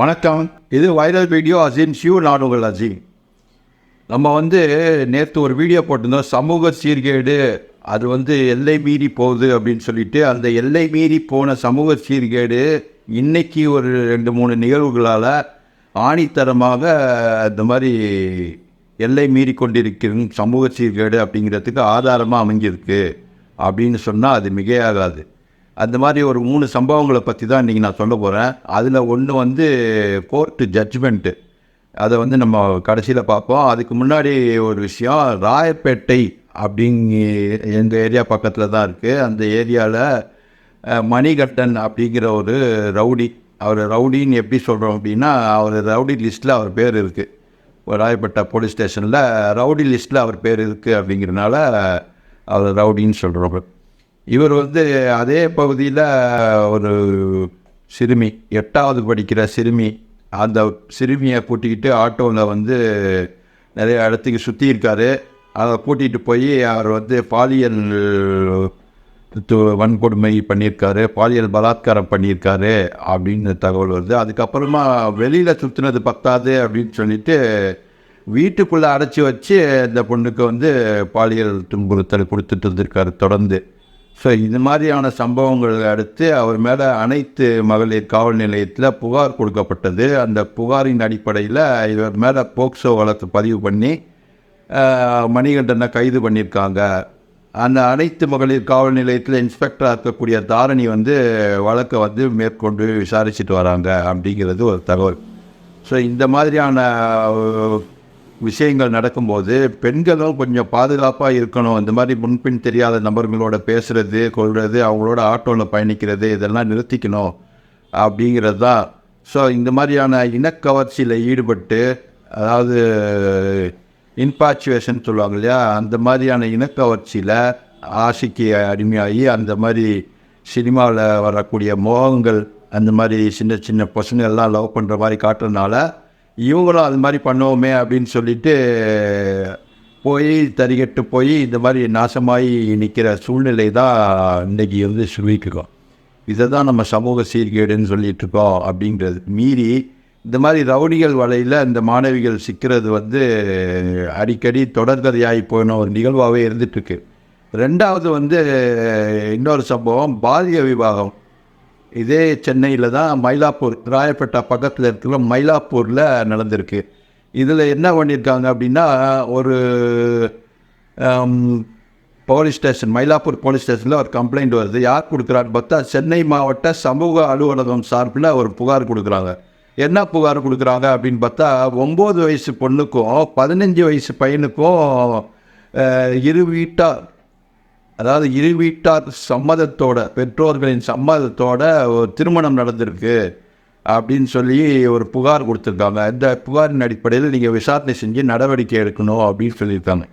வணக்கம். இது viral video Azeem ஷியூ நான் உங்கள் அசீம் நம்ம வந்து நேற்று ஒரு வீடியோ போட்டிருந்தோம் சமூக சீர்கேடு அது வந்து எல்லை மீறி போகுது அப்படின்னு சொல்லிட்டு அந்த எல்லை மீறி போன சமூக சீர்கேடு இன்னைக்கு ஒரு ரெண்டு மூணு நிகழ்வுகளால் ஆணித்தரமாக இந்த மாதிரி எல்லை மீறி கொண்டிருக்கிற சமூக சீர்கேடு அப்படிங்கிறதுக்கு ஆதாரமாக அமைஞ்சிருக்கு அப்படின்னு சொன்னால் அது மிகையாகாது. அந்த மாதிரி ஒரு மூணு சம்பவங்களை பற்றி தான் இன்றைக்கி நான் சொல்ல போகிறேன் அதில் ஒன்று வந்து கோர்ட்டு ஜட்ஜ்மெண்ட்டு அதை வந்து நம்ம கடைசியில் பார்ப்போம். அதுக்கு முன்னாடி ஒரு விஷயம் ராயப்பேட்டை அப்படிங்க எங்கள் ஏரியா பக்கத்தில் தான் இருக்குது அந்த ஏரியாவில் மணிகட்டன் அப்படிங்கிற ஒரு ரவுடி அவர் ரவுடின்னு எப்படி சொல்கிறோம் அப்படின்னா அவர் ரவுடி லிஸ்ட்டில் அவர் பேர் இருக்குது ராயப்பேட்டை போலீஸ் ஸ்டேஷனில் ரவுடி லிஸ்ட்டில் அவர் பேர் இருக்குது அப்படிங்கிறனால அவர் ரவுடின்னு சொல்கிறோம் இவர் வந்து அதே பகுதியில் ஒரு சிறுமி எட்டாவது படிக்கிற சிறுமி. அந்த சிறுமியை கூட்டிக்கிட்டு ஆட்டோவில் வந்து நிறைய இடத்துக்கு சுற்றியிருக்காரு அதை கூட்டிகிட்டு போய் அவர் வந்து பாலியல் து- வன்கொடுமை பண்ணியிருக்காரு பாலியல் பலாத்காரம் பண்ணியிருக்காரு அப்படின்னு தகவல் வருது. அதுக்கப்புறமா வெளியில் சுற்றுனது பத்தாது அப்படின்னு சொல்லிட்டு வீட்டுக்குள்ளே அடைச்சி வச்சு இந்த பொண்ணுக்கு வந்து பாலியல் துன்புறுத்தல் கொடுத்துட்டு இருந்திருக்காரு தொடர்ந்து. ஸோ இது மாதிரியான சம்பவங்கள் அடுத்து அவர் மேலே அனைத்து மகளிர் காவல் நிலையத்தில் புகார் கொடுக்கப்பட்டது. அந்த புகாரின் அடிப்படையில் இவர் மேலே போக்சோ வழக்கு பதிவு பண்ணி மணிகண்டனை கைது பண்ணியிருக்காங்க. அந்த அனைத்து மகளிர் காவல் நிலையத்தில் இன்ஸ்பெக்டராக இருக்கக்கூடிய தாரணி வந்து வழக்கை வந்து மேற்கொண்டு விசாரிச்சுட்டு வராங்க அப்படிங்கிறது ஒரு தகவல். ஸோ இந்த மாதிரியான விஷயங்கள் நடக்கும்போது பெண்களும் கொஞ்சம் பாதுகாப்பாக இருக்கணும். இந்த மாதிரி முன்பின் தெரியாத நபர்களோட பேசுகிறது கொள்வது அவங்களோட ஆட்டோவில் பயணிக்கிறது இதெல்லாம் நிறுத்திக்கணும் அப்படிங்கிறது. தான் ஸோ இந்த மாதிரியான இனக்கவர்ச்சியில் ஈடுபட்டு அதாவது இன்பாச்சுவேஷன் சொல்லுவாங்க இல்லையா? அந்த மாதிரியான இனக்கவர்ச்சியில் ஆசைக்கு அடிமையாகி அந்த மாதிரி சினிமாவில் வரக்கூடிய மோகங்கள் அந்த மாதிரி சின்ன சின்ன பசங்க எல்லாம் லவ் பண்ணுற மாதிரி காட்டுறதுனால இவங்களும் அது மாதிரி பண்ணுவோமே அப்படின்னு சொல்லிட்டு போய் தறிகட்டு போய் இந்த மாதிரி நாசமாகி நிற்கிற சூழ்நிலை தான் இன்றைக்கி வந்து சுருவிக்கிறோம் இதை தான் நம்ம சமூக சீர்கேடுன்னு சொல்லிட்டு இருக்கோம் அப்படிங்கிறது. மீறி இந்த மாதிரி ரவுடிகள் வலையில் இந்த மாணவிகள் சிக்கிறது வந்து அடிக்கடி தொடர்கதையாகி போன ஒரு நிகழ்வாகவே இருந்துகிட்ருக்கு ரெண்டாவது வந்து இன்னொரு சம்பவம் பாலிய விவாகம். இதே சென்னையில் தான் மயிலாப்பூர் ராயப்பேட்டை பக்கத்தில் இருக்கிற மயிலாப்பூரில் நடந்திருக்கு. இதில் என்ன பண்ணியிருக்காங்க அப்படின்னா ஒரு போலீஸ் ஸ்டேஷன் மயிலாப்பூர் போலீஸ் ஸ்டேஷனில் ஒரு கம்ப்ளைண்ட் வருது. யார் கொடுக்குறான்னு பார்த்தா சென்னை மாவட்ட சமூக அலுவலகம் சார்பில் ஒரு புகார் கொடுக்குறாங்க. என்ன புகார் கொடுக்குறாங்க அப்படின்னு பார்த்தா ஒம்பது வயசு பொண்ணுக்கும் பதினஞ்சு வயசு பையனுக்கும் இரு வீட்டாக அதாவது இரு வீட்டார் சம்மதத்தோட பெற்றோர்களின் சம்மதத்தோட ஒரு திருமணம் நடந்திருக்கு அப்படின்னு சொல்லி ஒரு புகார் கொடுத்துருக்காங்க. இந்த புகாரின் அடிப்படையில் நீங்கள் விசாரணை செஞ்சு நடவடிக்கை எடுக்கணும் அப்படின்னு சொல்லியிருக்காங்க.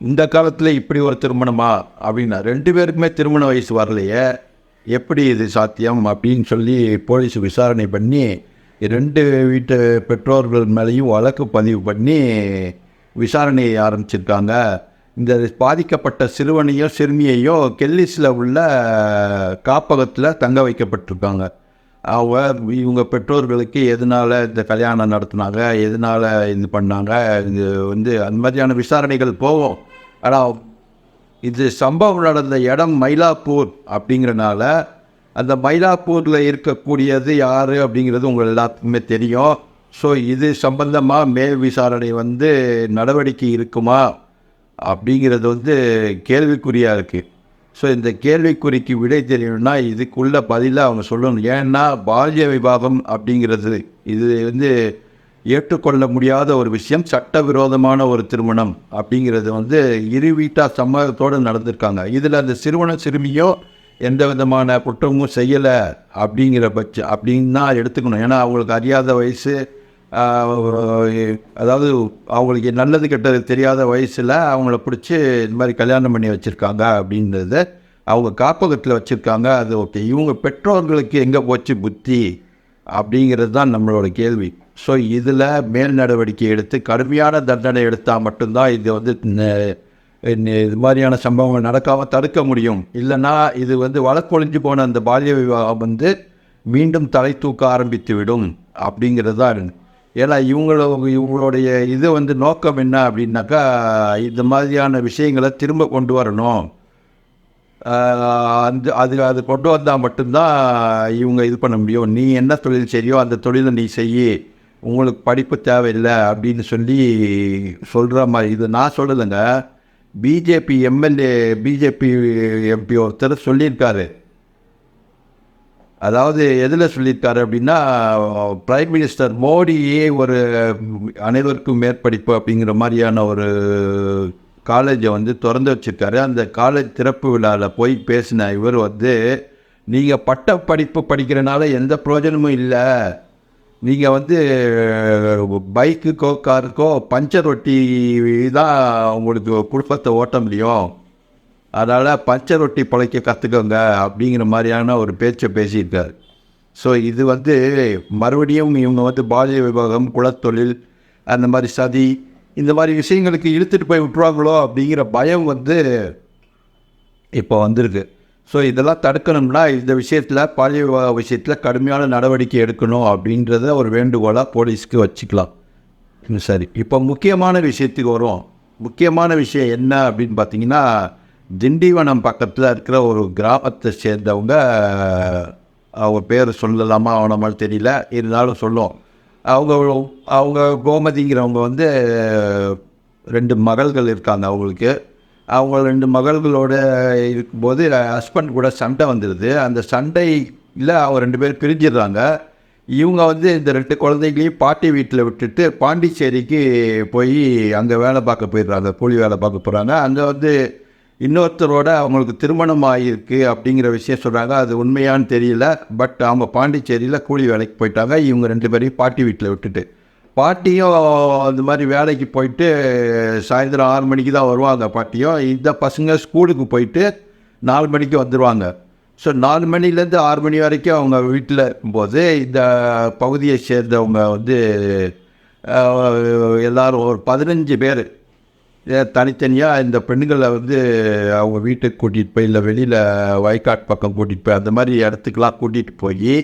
இந்த காலத்தில் இப்படி ஒரு திருமணமா அப்படின்னா ரெண்டு பேருக்குமே திருமண வயசு வரலையே எப்படி இது சாத்தியம் அப்படின்னு சொல்லி போலீஸ் விசாரணை பண்ணி ரெண்டு வீட்டு பெற்றோர்கள் மேலேயும் வழக்கு பதிவு பண்ணி விசாரணையை ஆரம்பிச்சிருக்காங்க. இந்த பாதிக்கப்பட்ட சிறுவனையும் சிறுமியையும் கெல்லிஸில் உள்ள காப்பகத்தில் தங்க வைக்கப்பட்டிருக்காங்க. அவங்க இவங்க பெற்றோர்களுக்கு எதனால் இந்த கல்யாணம் நடத்துனாங்க எதனால் இது பண்ணாங்க இது வந்து அந்த மாதிரியான விசாரணைகள் போகும். ஆனால் இது சம்பவம் நடந்த இடம் மயிலாப்பூர் அப்படிங்கிறனால அந்த மயிலாப்பூரில் இருக்கக்கூடியது யார் அப்படிங்கிறது உங்கள் எல்லாத்துக்குமே தெரியும். ஸோ இது சம்பந்தமாக மேல் விசாரணை வந்து நடவடிக்கை இருக்குமா? அப்படிங்கிறது வந்து கேள்விக்குறியாக இருக்குது ஸோ இந்த கேள்விக்குறிக்கு விடை தெரியணும்னா இதுக்குள்ள பதிலாக அவங்க சொல்லணும். ஏன்னா பால்ய விவாதம் அப்படிங்கிறது இது வந்து ஏற்றுக்கொள்ள முடியாத ஒரு விஷயம் சட்டவிரோதமான ஒரு திருமணம் அப்படிங்கிறது வந்து இரு வீட்டார் சம்மதத்தோடு நடந்திருக்காங்க. இதில் அந்த சிறுவன சிறுமியோ எந்த விதமான குற்றமும் செய்யலை அப்படிங்கிற பட்சம் அப்படின்னு தான் எடுத்துக்கணும். ஏன்னா அவங்களுக்கு அறியாத வயசு அதாவது அவங்களுக்கு நல்லது கெட்டது தெரியாத வயசில் அவங்கள பிடிச்சி இந்த மாதிரி கல்யாணம் பண்ணி வச்சுருக்காங்க அப்படின்றத அவங்க காப்பகத்தில் வச்சுருக்காங்க அது ஓகே. இவங்க பெற்றோர்களுக்கு எங்கே போச்சு புத்தி அப்படிங்கிறது தான் நம்மளோட கேள்வி. ஸோ இதில் மேல் நடவடிக்கை எடுத்து கடுமையான தண்டனை எடுத்தால் மட்டும்தான் இது வந்து இது மாதிரியான சம்பவங்கள் நடக்காமல் தடுக்க முடியும். இல்லைன்னா இது வந்து வழக்கொழிஞ்சு போன அந்த பால்ய விவாகம் வந்து மீண்டும் தலை தூக்க ஆரம்பித்து விடும் அப்படிங்கிறது தான் ஏன்னா இவங்கள இவங்களுடைய இது வந்து நோக்கம் என்ன அப்படின்னாக்கா இந்த மாதிரியான விஷயங்களை திரும்ப கொண்டு வரணும். அந்த அது அது கொண்டு வந்தால் மட்டும்தான் இவங்க இது பண்ண முடியும். நீ என்ன தொழில் செய்யோ அந்த தொழிலை நீ செய்ய உங்களுக்கு படிப்பு தேவையில்லை அப்படின்னு சொல்லி சொல்கிற மாதிரி இது நான் சொல்லலைங்க. பிஜேபி எம்எல்ஏ பிஜேபி எம்பி ஒருத்தர் சொல்லியிருக்காரு. அதாவது எதில் சொல்லியிருக்காரு அப்படின்னா பிரைம் மினிஸ்டர் மோடியே ஒரு அனைவருக்கும் மேற்படிப்பு அப்படிங்கிற மாதிரியான ஒரு காலேஜை வந்து திறந்து வச்சிருக்காரு. அந்த காலேஜ் திறப்பு விழாவில் போய் பேசின இவர் வந்து நீங்கள் பட்ட படிப்பு படிக்கிறனால எந்த பிரயோஜனமும் இல்லை. நீங்கள் வந்து பைக்குக்கோ காருக்கோ பஞ்சர் ஒட்டி தான் உங்களுக்கு குடும்பத்தை ஓட்ட முடியும். அதனால் பச்சை ரொட்டி பழைக்க கற்றுக்கோங்க அப்படிங்கிற மாதிரியான ஒரு பேச்சை பேசியிருக்காரு. ஸோ இது வந்து மறுபடியும் இவங்க வந்து பாலிய விவாகம் குலத்தொழில் அந்த மாதிரி சதி இந்த மாதிரி விஷயங்களுக்கு இழுத்துட்டு போய் விட்டுருவாங்களோ அப்படிங்கிற பயம் வந்து இப்போ வந்திருக்கு. ஸோ இதெல்லாம் தடுக்கணும்னா இந்த விஷயத்தில் பாலிய விவாக விஷயத்தில் கடுமையான நடவடிக்கை எடுக்கணும் அப்படின்றத ஒரு வேண்டுகோளாக போலீஸ்க்கு வச்சுக்கலாம். சரி இப்போ முக்கியமான விஷயத்துக்கு வரும் முக்கியமான விஷயம் என்ன அப்படின்னு பார்த்தீங்கன்னா திண்டிவனம் பக்கத்தில் இருக்கிற ஒரு கிராமத்தை சேர்ந்தவங்க அவங்க பேர் சொல்லலாமா அவனமால் தெரியல இருந்தாலும் சொல்லுவோம் அவங்க அவங்க கோமதிங்கிறவங்க வந்து ரெண்டு மகள்கள் இருக்காங்க அவங்களுக்கு. அவங்க ரெண்டு மகள்களோட இருக்கும்போது ஹஸ்பண்ட் கூட சண்டை வந்துடுது அந்த சண்டையில் அவங்க ரெண்டு பேர் பிரிஞ்சிடுறாங்க. இவங்க வந்து இந்த ரெண்டு குழந்தைகளையும் பாட்டி வீட்டில் விட்டுட்டு பாண்டிச்சேரிக்கு போய் அங்கே வேலை பார்க்க போயிடுறாங்க கூலி வேலை பார்க்க போகிறாங்க அங்கே வந்து இன்னொருத்தரோட அவங்களுக்கு திருமணம் ஆகியிருக்கு அப்படிங்கிற விஷயம் சொல்கிறாங்க அது உண்மையான்னு தெரியல. பட் அவங்க பாண்டிச்சேரியில் கூலி வேலைக்கு போயிட்டாங்க. இவங்க ரெண்டு பேரையும் பாட்டி வீட்டில் விட்டுட்டு. பாட்டியும் அந்த மாதிரி வேலைக்கு போயிட்டு சாயந்தரம் ஆறு மணிக்கு தான் வருவாங்க பாட்டியும். இந்த பசங்க ஸ்கூலுக்கு போயிட்டு நாலு மணிக்கு வந்துடுவாங்க ஸோ நாலு மணிலேருந்து ஆறு மணி வரைக்கும் அவங்க வீட்டில் இருக்கும்போது இந்த பகுதியை சேர்ந்தவங்க வந்து எல்லோரும் ஒரு பதினஞ்சு பேர் தனித்தனியாக இந்த பெண்களை வந்து அவங்க வீட்டுக்கு கூட்டிகிட்டு போய் இல்லை வெளியில் வயக்காட்டு பக்கம் கூட்டிகிட்டு போய் அந்த மாதிரி இடத்துக்கெலாம் கூட்டிகிட்டு போய்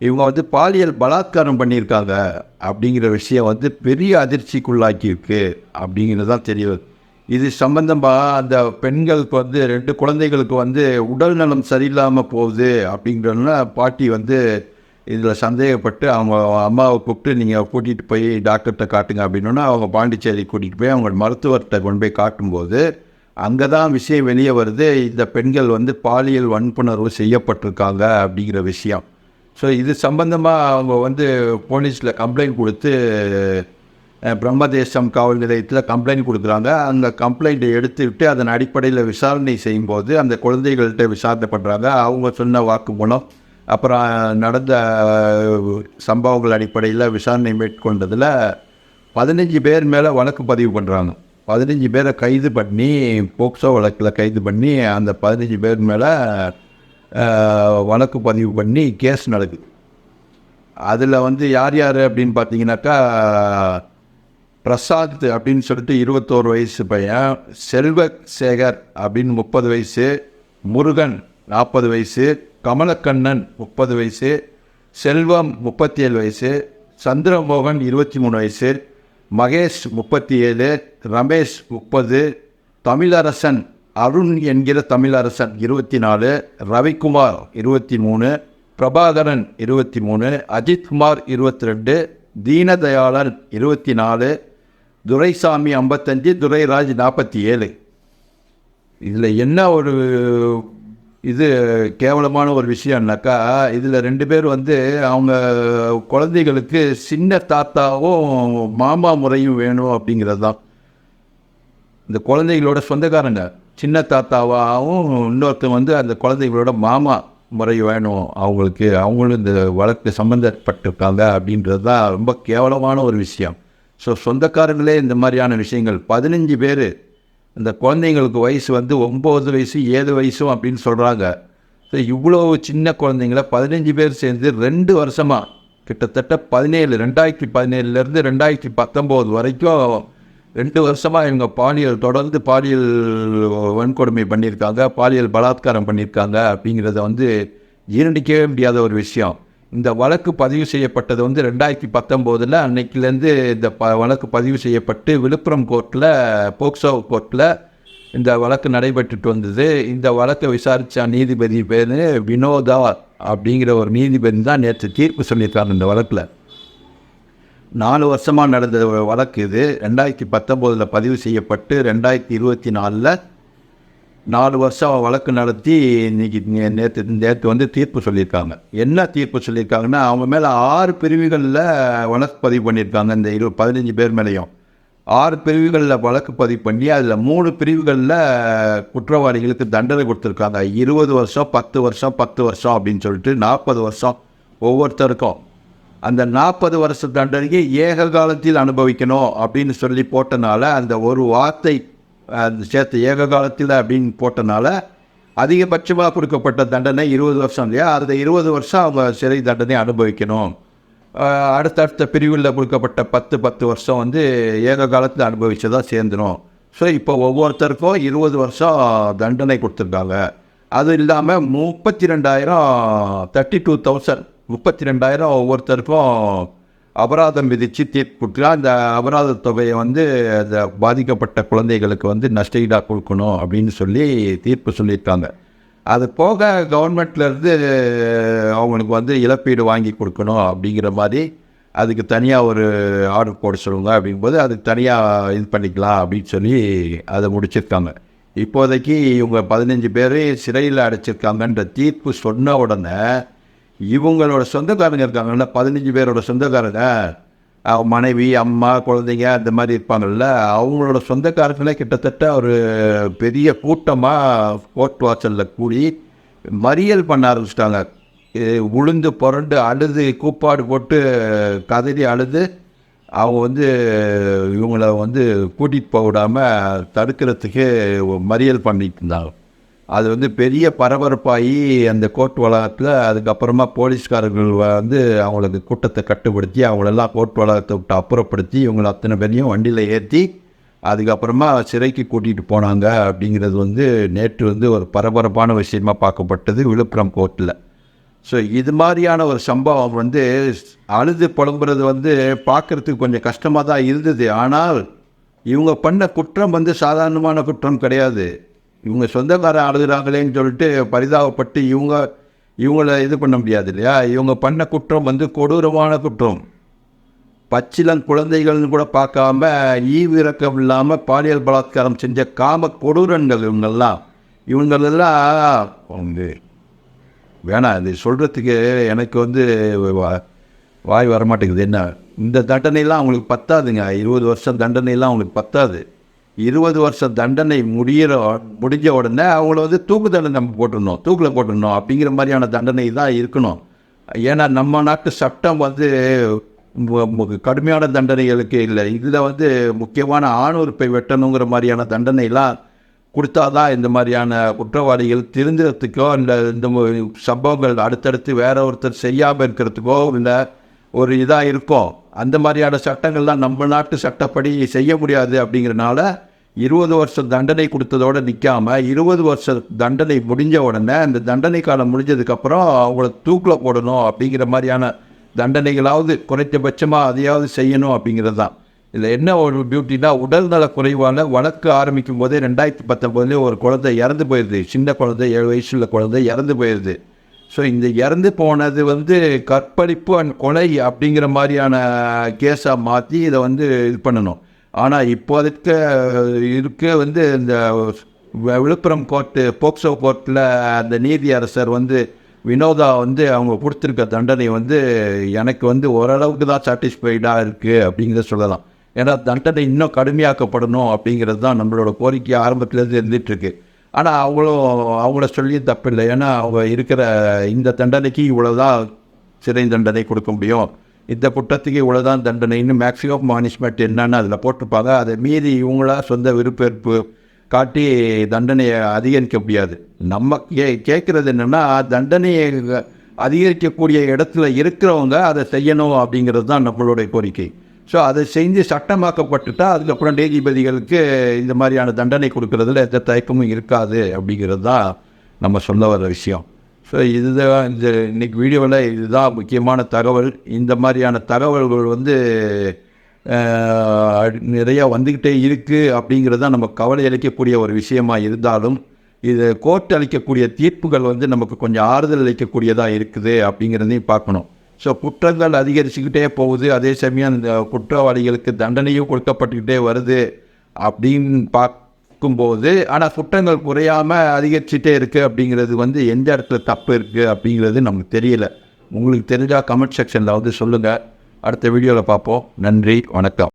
இவங்க வந்து பாலியல் பலாத்காரம் பண்ணியிருக்காங்க அப்படிங்கிற விஷயம் வந்து பெரிய அதிர்ச்சிக்குள்ளாக்கியிருக்கு அப்படிங்கிறது தான் தெரியுது இது சம்பந்தமாக அந்த பெண்களுக்கு வந்து ரெண்டு குழந்தைகளுக்கு வந்து உடல் நலம் சரியில்லாமல் போகுது அப்படிங்கிறதுனா பாட்டி வந்து இதில் சந்தேகப்பட்டு அவங்க அம்மாவை கூப்பிட்டு நீங்கள் கூட்டிகிட்டு போய் டாக்டர்கிட்ட காட்டுங்க அப்படின்னா அவங்க பாண்டிச்சேரி கூட்டிகிட்டு போய் அவங்க மருத்துவர்கிட்ட கொண்டு போய் காட்டும்போது அங்கே தான் விஷயம் வெளியே வருது. இந்த பெண்கள் வந்து பாலியல் வன்புணர்வு செய்யப்பட்டிருக்காங்க அப்படிங்கிற விஷயம். ஸோ இது சம்பந்தமாக அவங்க வந்து போலீஸில் கம்ப்ளைண்ட் கொடுத்து பிரம்மதேசம் காவல் நிலையத்தில் கம்ப்ளைண்ட் கொடுக்குறாங்க. அந்த கம்ப்ளைண்ட்டை எடுத்துக்கிட்டு அதன் அடிப்படையில் விசாரணை செய்யும்போது அந்த குழந்தைகள்கிட்ட விசாரணை பண்ணுறாங்க அவங்க சொன்ன வாக்கு மூலம் அப்புறம் நடந்த சம்பவங்கள் அடிப்படையில் விசாரணை மேற்கொண்டதில் பதினஞ்சு பேர் மேலே வழக்கு பதிவு பண்ணுறாங்க பதினஞ்சு பேரை கைது பண்ணி போக்சோ வழக்கில் கைது பண்ணி அந்த பதினஞ்சு பேர் மேலே வழக்கு பதிவு பண்ணி கேஸ் நடக்குது. அதில் வந்து யார் யார் அப்படின்னு பார்த்தீங்கன்னாக்கா பிரசாத் அப்படின்னு சொல்லிட்டு இருபத்தோரு வயசு பையன் செல்வசேகர் அப்படின்னு முப்பது வயசு முருகன் நாற்பது வயசு கமலக்கண்ணன் முப்பது வயசு செல்வம் முப்பத்தி ஏழு வயசு சந்திரமோகன் இருபத்தி மூணு வயசு மகேஷ் முப்பத்தி ஏழு ரமேஷ் முப்பது தமிழரசன் அருண் என்கிற தமிழரசன் இருபத்தி நாலு ரவிக்குமார் இருபத்தி மூணு பிரபாகரன் இருபத்தி மூணு அஜித்குமார் இருபத்தி ரெண்டு தீனதயாளன் இருபத்தி நாலு துரைசாமி ஐம்பத்தஞ்சு துரைராஜ் நாற்பத்தி ஏழு. இதில் என்ன ஒரு இது கேவலமான ஒரு விஷயம்னாக்கா இதில் ரெண்டு பேர் வந்து அவங்க குழந்தைகளுக்கு சின்ன தாத்தாவும் மாமா முறையும் வேணும் அப்படிங்கிறது தான் இந்த குழந்தைகளோட சொந்தக்காரங்க சின்ன தாத்தாவாகவும் இன்னொருத்தர் வந்து அந்த குழந்தைகளோட மாமா முறை வேணும் அவங்களுக்கு. அவங்களும் இந்த வழக்கு சம்மந்தப்பட்டிருக்காங்க அப்படின்றது தான் ரொம்ப கேவலமான ஒரு விஷயம். ஸோ சொந்தக்காரங்களே இந்த மாதிரியான விஷயங்கள். பதினஞ்சு பேர் இந்த குழந்தைங்களுக்கு வயசு வந்து ஒம்பது வயசு ஏழு வயசும் அப்படின்னு சொல்கிறாங்க ஸோ இவ்வளோ சின்ன குழந்தைங்கள பதினஞ்சு பேர் சேர்ந்து ரெண்டு வருஷமாக கிட்டத்தட்ட பதினேழு ரெண்டாயிரத்தி பதினேழுலேருந்து ரெண்டாயிரத்தி பத்தொம்போது வரைக்கும் ரெண்டு வருஷமாக இவங்க பாலியல் தொடர்ந்து பாலியல் வன்கொடுமை பண்ணியிருக்காங்க பாலியல் பலாத்காரம் பண்ணியிருக்காங்க அப்படிங்கிறத வந்து ஜீரணிக்கவே முடியாத ஒரு விஷயம். இந்த வழக்கு பதிவு செய்யப்பட்டது வந்து ரெண்டாயிரத்தி பத்தொம்போதில் அன்னைக்குலேருந்து இந்த ப வழக்கு பதிவு செய்யப்பட்டு விழுப்புரம் கோர்ட்டில் போக்சோ கோர்ட்டில் இந்த வழக்கு நடைபெற்றுட்டு வந்தது. இந்த வழக்கை விசாரித்த நீதிபதி பேர் வினோதா அப்படிங்கிற ஒரு நீதிபதி தான் நேற்று தீர்ப்பு சொல்லியிருக்கார் இந்த வழக்கில். நாலு வருஷமாக நடந்த வழக்கு இது. ரெண்டாயிரத்தி பத்தொம்போதில் பதிவு செய்யப்பட்டு ரெண்டாயிரத்தி இருபத்தி நாலில் நாலு வருஷம் வழக்கு நடத்தி இன்னைக்கு நேற்று நேற்று வந்து தீர்ப்பு சொல்லியிருக்காங்க. என்ன தீர்ப்பு சொல்லியிருக்காங்கன்னா அவங்க மேலே ஆறு பிரிவுகளில் வழக்கு பதிவு பண்ணியிருக்காங்க. இந்த இரு பதினஞ்சு பேர் மேலேயும். ஆறு பிரிவுகளில் வழக்கு பதிவு பண்ணி அதில் மூணு பிரிவுகளில் குற்றவாளிகளுக்கு தண்டனை கொடுத்துருக்காங்க. இருபது வருஷம் பத்து வருஷம் பத்து வருஷம் அப்படின்னு சொல்லிட்டு நாற்பது வருஷம் ஒவ்வொருத்தருக்கும். அந்த நாற்பது வருஷ தண்டனையை ஏக காலத்தில் அனுபவிக்கணும் அப்படின்னு சொல்லி போட்டனால அந்த ஒரு வார்த்தை அந்த சேர்த்து ஏக காலத்தில் அப்படின்னு போட்டனால அதிகபட்சமாக கொடுக்கப்பட்ட தண்டனை இருபது வருஷம் இல்லையா? அந்த இருபது வருஷம் அவங்க சிறை தண்டனை அனுபவிக்கணும். அடுத்தடுத்த பிரிவில் கொடுக்கப்பட்ட பத்து பத்து வருஷம் வந்து ஏக காலத்தில் அனுபவிச்சதாக சேர்ந்துடும் ஸோ இப்போ ஒவ்வொருத்தருக்கும் இருபது வருஷம் தண்டனை கொடுத்துருக்காங்க. அது இல்லாமல் முப்பத்தி ரெண்டாயிரம் தேர்ட்டி டூ தௌசண்ட் முப்பத்தி ரெண்டாயிரம் ஒவ்வொருத்தருக்கும் அபராதம் விதித்து தீர்ப்பு இந்த அந்த அபராத தொகையை வந்து அந்த பாதிக்கப்பட்ட குழந்தைகளுக்கு வந்து நஷ்டஈடாக கொடுக்கணும் அப்படின்னு சொல்லி தீர்ப்பு சொல்லியிருக்காங்க. அது போக கவர்மெண்ட்லேருந்து அவங்களுக்கு வந்து இழப்பீடு வாங்கி கொடுக்கணும் அப்படிங்கிற மாதிரி அதுக்கு தனியாக ஒரு ஆர்டர் போட சொல்லுங்க அப்படிங்கும்போது அதுக்கு தனியாக இது பண்ணிக்கலாம் அப்படின்னு சொல்லி அதை முடிச்சிருக்காங்க. இப்போதைக்கு இவங்க பதினஞ்சு பேர் சிறையில் அடைச்சிருக்காங்கன்ற தீர்ப்பு சொன்ன உடனே இவங்களோட சொந்தக்காரங்க இருக்காங்கல்ல பதினஞ்சு பேரோட சொந்தக்காரங்க. அவங்க மனைவி அம்மா குழந்தைங்க அந்த மாதிரி இருப்பாங்கள்ல அவங்களோட சொந்தக்காரங்களே கிட்டத்தட்ட ஒரு பெரிய கூட்டமாக கோர்ட் வாசலில் கூடி மறியல் பண்ண ஆரம்பிச்சிட்டாங்க. உளுந்து புரண்டு அழுது கூப்பாடு போட்டு கதறி அழுது அவங்க வந்து இவங்கள வந்து கூட்டிகிட்டு போக விடாமல் தடுக்கிறதுக்கு மறியல் பண்ணிட்டு இருந்தாங்க. அது வந்து பெரிய பரபரப்பாகி அந்த கோர்ட் வளாகத்தில் அதுக்கப்புறமா போலீஸ்காரர்கள் வந்து அவங்களுக்கு கூட்டத்தை கட்டுப்படுத்தி அவங்களெல்லாம் கோர்ட் வளாகத்தை விட்டு அப்புறப்படுத்தி இவங்களை அத்தனை பேரையும் வண்டியில் ஏற்றி அதுக்கப்புறமா சிறைக்கு கூட்டிகிட்டு போனாங்க அப்படிங்கிறது வந்து நேற்று வந்து ஒரு பரபரப்பான விஷயமா பார்க்கப்பட்டது விழுப்புரம் கோர்ட்டில் ஸோ இது மாதிரியான ஒரு சம்பவம் வந்து அழுது புலம்புறது வந்து பார்க்குறதுக்கு கொஞ்சம் கஷ்டமாக தான் இருந்தது. ஆனால் இவங்க பண்ண குற்றம் வந்து சாதாரணமான குற்றம் கிடையாது. இவங்க சொந்தக்காரன் அழுகுறாங்களேன்னு சொல்லிட்டு பரிதாபப்பட்டு இவங்க இவங்கள இது பண்ண முடியாது இல்லையா? இவங்க பண்ண குற்றம் வந்து கொடூரமான குற்றம். பச்சிலன் குழந்தைகள்னு கூட பார்க்காம ஈவிரக்கம் இல்லாமல் பாலியல் பலாத்காரம் செஞ்ச காம கொடூரங்கள் இவங்கெல்லாம். இவங்களெல்லாம் வந்து வேணாம் இது சொல்கிறதுக்கு எனக்கு வந்து வா- வாய் வரமாட்டேங்குது. என்ன இந்த தண்டனைலாம் அவங்களுக்கு பத்தாதுங்க. இருபது வருஷம் தண்டனைலாம் அவங்களுக்கு பத்தாது. இருபது வருஷம் தண்டனை முடிகிற முடிஞ்ச உடனே அவங்கள வந்து தூக்கு தண்டனை நம்ம போட்டுடணும் தூக்கில் போட்டுடணும் அப்படிங்கிற மாதிரியான தண்டனை தான் இருக்கணும். ஏன்னா நம்ம நாட்டு சட்டம் வந்து கடுமையான தண்டனைகளுக்கு இல்லை. இதில் வந்து முக்கியமான ஆணுறுப்பை வெட்டணுங்கிற மாதிரியான தண்டனைலாம் கொடுத்தாதான் இந்த மாதிரியான குற்றவாளிகள் திருந்துறதுக்கோ இல்லை இந்த சம்பவங்கள் அடுத்தடுத்து வேற ஒருத்தர் செய்யாமல் இருக்கிறதுக்கோ இல்லை ஒரு இதாக இருக்கும் அந்த மாதிரியான சட்டங்கள்லாம் நம்ம நாட்டு சட்டப்படி செய்ய முடியாது அப்படிங்கிறனால இருபது வருஷம் தண்டனை கொடுத்ததோடு நிற்காம இருபது வருஷம் தண்டனை முடிஞ்ச உடனே அந்த தண்டனை காலம் முடிஞ்சதுக்கப்புறம் அவங்கள தூக்கில் போடணும் அப்படிங்கிற மாதிரியான தண்டனைகளாவது குறைந்தபட்சமாக அதையாவது செய்யணும் அப்படிங்கிறது தான். இதில் என்ன ஒரு பியூட்டினா உடல்நல குறைவான வழக்கு ஆரம்பிக்கும் போதே ரெண்டாயிரத்தி பத்தொம்போதுலேயே ஒரு குழந்தை இறந்து போயிடுது சின்ன குழந்தை ஏழு வயசுள்ள குழந்தை இறந்து போயிடுது ஸோ இந்த இறந்து போனது வந்து கற்பழிப்பு அண்ட் கொலை அப்படிங்கிற மாதிரியான கேஸாக மாற்றி இதை வந்து இது பண்ணணும். ஆனால் இப்போதைக்கு இருக்க வந்து இந்த விழுப்புரம் கோர்ட்டு போக்சோ கோர்ட்டில் அந்த நீதியரசர் வந்து வினோதா வந்து அவங்க கொடுத்துருக்க தண்டனை வந்து எனக்கு வந்து ஓரளவுக்கு தான் சாட்டிஸ்ஃபைடாக இருக்குது அப்படிங்கிறத சொல்லலாம். ஏன்னா தண்டனை இன்னும் கடுமையாக்கப்படணும் அப்படிங்கிறது தான் நம்மளோட கோரிக்கை ஆரம்பத்துலேருந்து இருந்துகிட்ருக்கு ஆனால் அவங்களும் அவங்கள சொல்லியும் தப்பில்லை. ஏன்னா அவங்க இருக்கிற இந்த தண்டனைக்கு இவ்வளோதான் சிறை தண்டனை கொடுக்க முடியும். இந்த குற்றத்துக்கு இவ்வளோதான் தண்டனைன்னு மேக்ஸிமம் பனிஷ்மெண்ட் என்னன்னு அதில் போட்டிருப்பாங்க. அதை மீறி இவங்களா சொந்த விருப்பெருப்பு காட்டி தண்டனையை அதிகரிக்க முடியாது. நம்ம கே கேட்குறது என்னென்னா தண்டனையை அதிகரிக்கக்கூடிய இடத்துல இருக்கிறவங்க அதை செய்யணும் அப்படிங்கிறது தான் நம்மளுடைய கோரிக்கை. ஸோ அதை செஞ்சு சட்டமாக்கப்பட்டுட்டால் அதுக்கப்புறம் நீதிபதிகளுக்கு இந்த மாதிரியான தண்டனை கொடுக்கறதுல எந்த தயக்கமும் இருக்காது அப்படிங்கிறது தான் நம்ம சொல்ல வர விஷயம். ஸோ இதுதான் இந்த இன்றைக்கி வீடியோவில் இதுதான் முக்கியமான தகவல். இந்த மாதிரியான தகவல்கள் வந்து நிறையா வந்துக்கிட்டே இருக்குது அப்படிங்கிறது தான் நம்ம கவலை அளிக்கக்கூடிய ஒரு விஷயமாக இருந்தாலும் இது கோர்ட் அளிக்கக்கூடிய தீர்ப்புகள் வந்து நமக்கு கொஞ்சம் ஆறுதல் அளிக்கக்கூடியதாக இருக்குது அப்படிங்கிறதையும் பார்க்கணும். ஸோ குற்றங்கள் அதிகரிச்சுக்கிட்டே போகுது. அதே சமயம் இந்த குற்றவாளிகளுக்கு தண்டனையும் கொடுக்கப்பட்டுக்கிட்டே வருது அப்படின்னு பார்க்கும்போது ஆனால் குற்றங்கள் குறையாமல் அதிகரிச்சுட்டே இருக்குது அப்படிங்கிறது வந்து எந்த இடத்துல தப்பு இருக்குது அப்படிங்கிறது நமக்கு தெரியல. உங்களுக்கு தெரிஞ்சால் கமெண்ட் செக்ஷனில் வந்து சொல்லுங்கள் அடுத்த வீடியோவில் பார்ப்போம். நன்றி வணக்கம்.